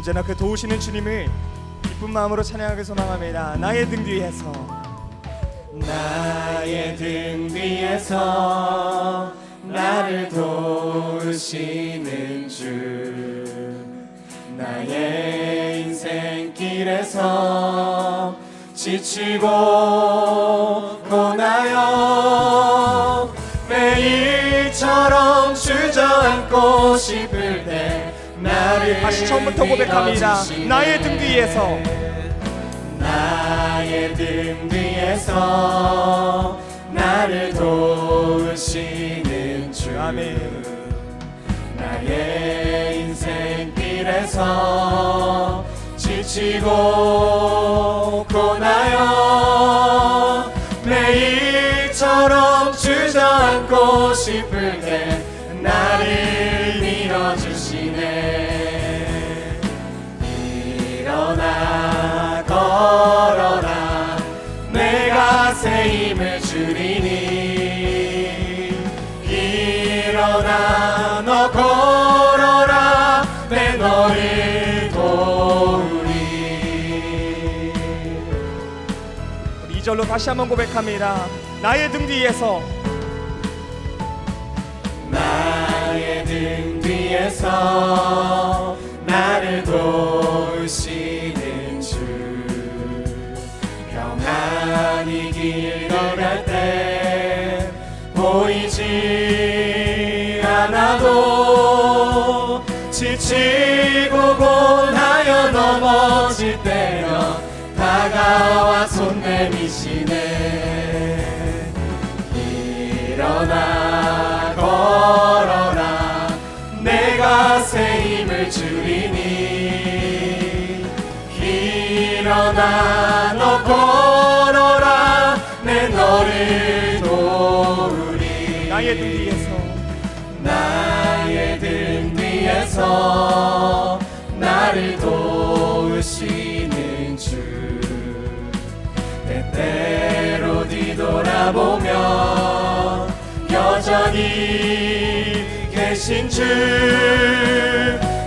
언제나 그 도우시는 주님을 기쁜 마음으로 찬양하게 소망합니다. 나의 등 뒤에서. 나의 등 뒤에서 나를 도우시는 주. 나의 인생길에서 지치고 고나요. 매일처럼 주저앉고 싶을 때 다시 처음부터 고백합니다. 나의 등 뒤에서 나의 등 뒤에서 나를 도우시는 주 아멘. 나의 인생길에서 지치고 일어나 걸어라. 내가 새 힘을 주리니. 일어나 너 걸어라. 내 너를 도우리. 우리 2절로 다시 한번 고백합니다. 나의 등 뒤에서. 나의 등 뒤에서 나를 도 길 걸을 때 보이지 않아도 지치고 고나여 넘어질 때여 다가와 손 내미시 나의 등 뒤에서. 나의 등 뒤에서 나를 도우시는 주. 때때로 뒤돌아보면 여전히 계신 주.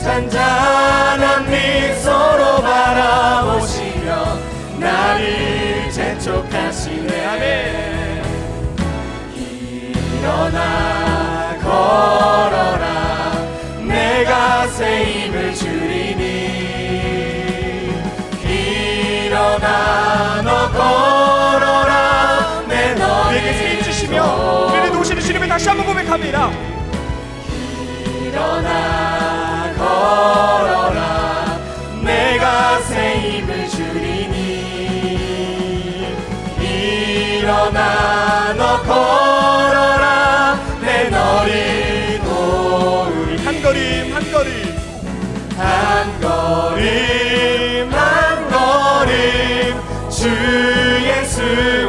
잔잔한 미소로 바라보시 새 힘을 주리니. 일어나 너 걸어라. 내힘 너를 주시며 우리를 도우시는 주님을 다시 한번 고백합니다. 일어나 걸어라 you.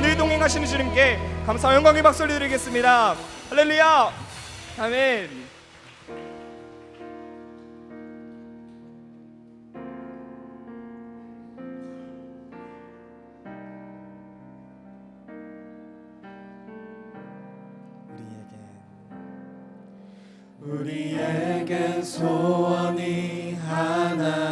늘 동행하시는 주님께 감사와 영광의 박수를 드리겠습니다. 할렐루야. 아멘. 우리에겐 소원이 하나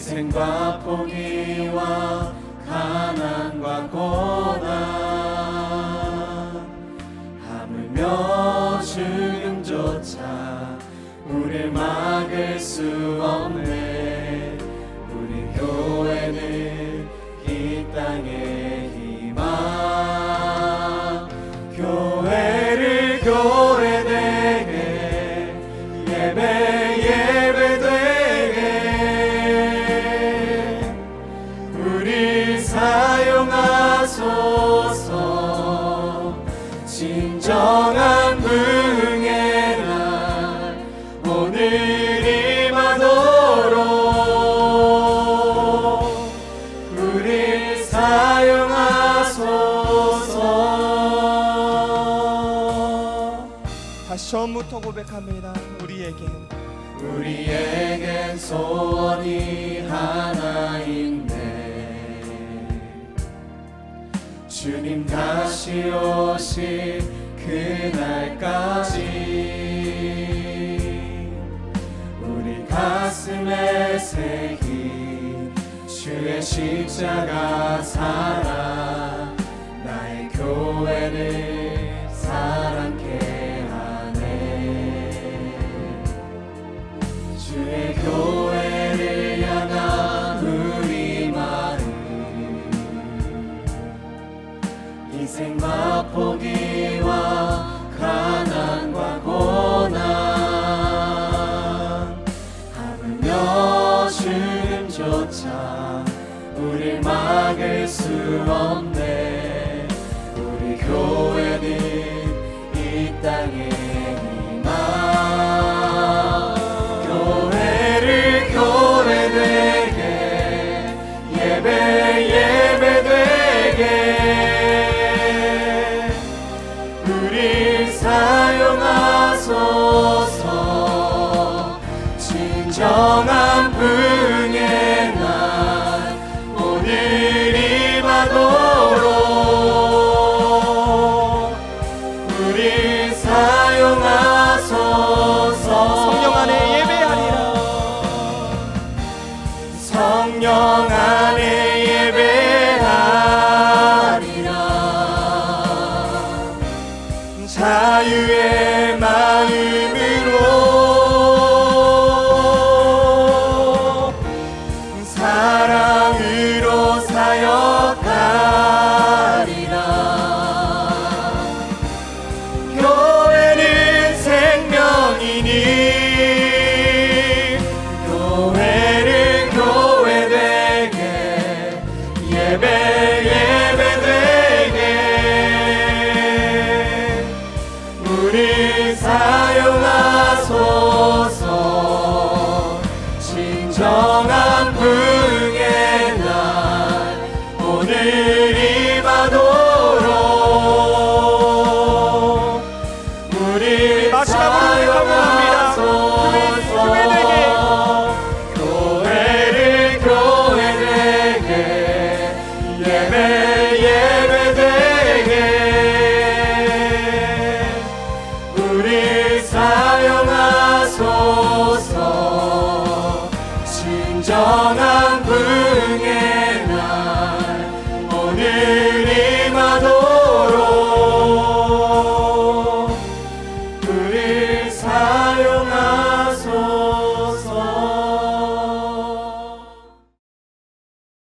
희생과 포기와 가난과 고난 다시 처음부터 고백합니다. 우리에겐. 우리에겐 소원이 하나인데 주님 다시 오실 그날까지 우리 가슴에 새긴 주의 십자가 사랑 교회를 향한 우리 마음 인생과 포기와 가난과 고난. 하물며 죽음조차 우릴 막을 수 없네 자유의 마음으 on.